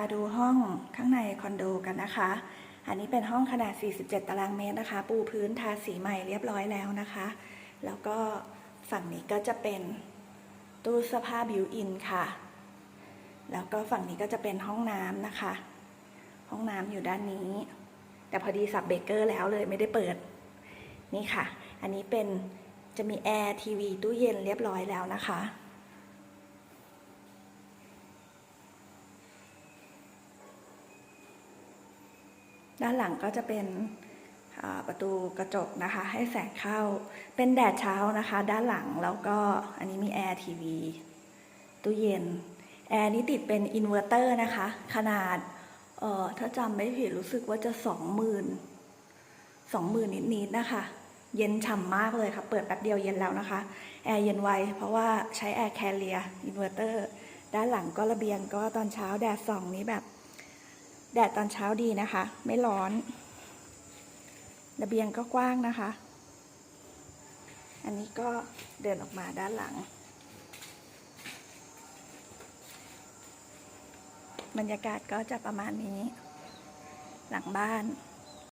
าดูห้องข้างในคอนโดกันนะคะ อันนี้เป็นห้องขนาด 47 ตารางเมตรนะคะ ปูพื้นทาสีใหม่เรียบร้อยแล้วนะคะ แล้วก็ฝั่งนี้ก็จะเป็นตู้เสื้อผ้าบิวอินค่ะ แล้วก็ฝั่งนี้ก็จะเป็นห้องน้ำนะคะ ห้องน้ำอยู่ด้านนี้ แต่พอดีสับเบเกอร์แล้วเลยไม่ได้เปิด นี่ค่ะ อันนี้เป็นจะมีแอร์ทีวีตู้เย็นเรียบร้อยแล้วนะคะ ด้านหลังก็จะเป็นประตูกระจกนะคะให้แสงเข้า เป็นแดดเช้านะคะ ด้านหลังแล้วก็อันนี้มีแอร์ทีวีตู้เย็น แอร์นี้ติดเป็นอินเวอร์เตอร์นะคะ ขนาดเอ่อถ้าจำไม่ผิดรู้สึกว่าจะสองหมื่นสองหมื่นนิดๆนะคะ เย็นฉ่ำมากเลยค่ะ เปิดแป๊บเดียวเย็นแล้วนะคะ แอร์เย็นไว เพราะว่าใช้แอร์แคลเรียอินเวอร์เตอร์ด้านหลังก็ระเบียงก็ตอนเช้าแดดส่องนี้แบบ แดดตอนเช้าดีนะคะ ไม่ร้อน ระเบียงก็กว้างนะคะ อันนี้ก็เดินออกมาด้านหลัง บรรยากาศก็จะประมาณนี้ หลังบ้าน